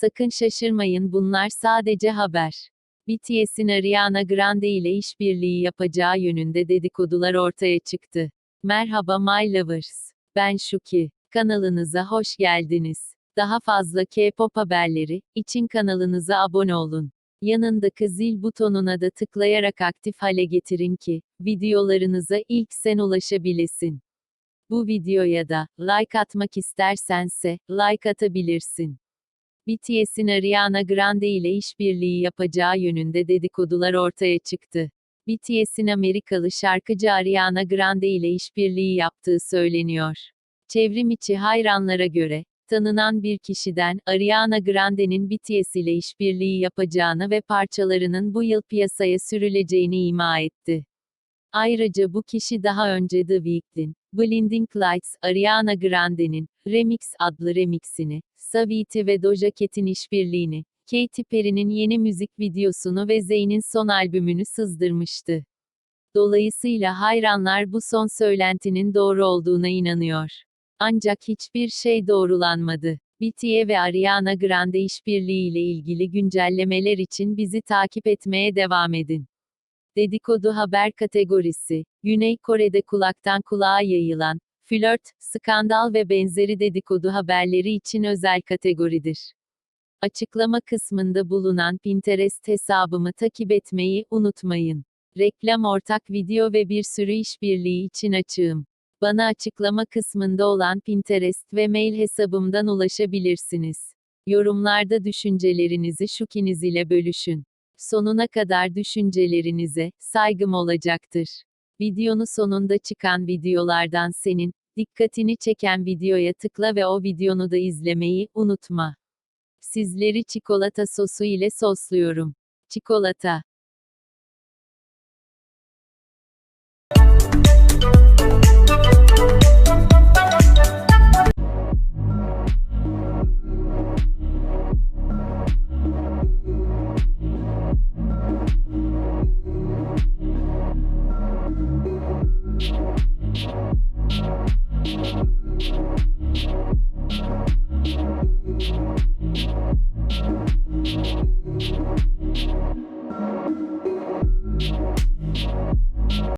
Sakın şaşırmayın bunlar sadece haber. BTS'in Ariana Grande ile işbirliği yapacağı yönünde dedikodular ortaya çıktı. Merhaba My Lovers. Ben Şuki. Kanalınıza hoş geldiniz. Daha fazla K-pop haberleri için kanalınıza abone olun. Yanındaki zil butonuna da tıklayarak aktif hale getirin ki videolarınıza ilk sen ulaşabilesin. Bu videoya da like atmak istersense like atabilirsin. BTS'in Ariana Grande ile işbirliği yapacağı yönünde dedikodular ortaya çıktı. BTS'in Amerikalı şarkıcı Ariana Grande ile işbirliği yaptığı söyleniyor. Çevrim içi hayranlara göre, tanınan bir kişiden, Ariana Grande'nin BTS ile işbirliği yapacağını ve parçalarının bu yıl piyasaya sürüleceğini ima etti. Ayrıca bu kişi daha önce The Weeknd'in, Blinding Lights, Ariana Grande'nin, Remix adlı remixini, Saviti ve Doja Cat'in işbirliğini, Katy Perry'nin yeni müzik videosunu ve Zayn'in son albümünü sızdırmıştı. Dolayısıyla hayranlar bu son söylentinin doğru olduğuna inanıyor. Ancak hiçbir şey doğrulanmadı. BTS ve Ariana Grande işbirliği ile ilgili güncellemeler için bizi takip etmeye devam edin. Dedikodu haber kategorisi, Güney Kore'de kulaktan kulağa yayılan, flört, skandal ve benzeri dedikodu haberleri için özel kategoridir. Açıklama kısmında bulunan Pinterest hesabımı takip etmeyi unutmayın. Reklam ortak video ve bir sürü işbirliği için açığım. Bana açıklama kısmında olan Pinterest ve mail hesabımdan ulaşabilirsiniz. Yorumlarda düşüncelerinizi şukiniz ile bölüşün. Sonuna kadar düşüncelerinize saygım olacaktır. Videonun sonunda çıkan videolardan senin dikkatini çeken videoya tıkla ve o videonu da izlemeyi unutma. Sizleri çikolata sosu ile sosluyorum. Çikolata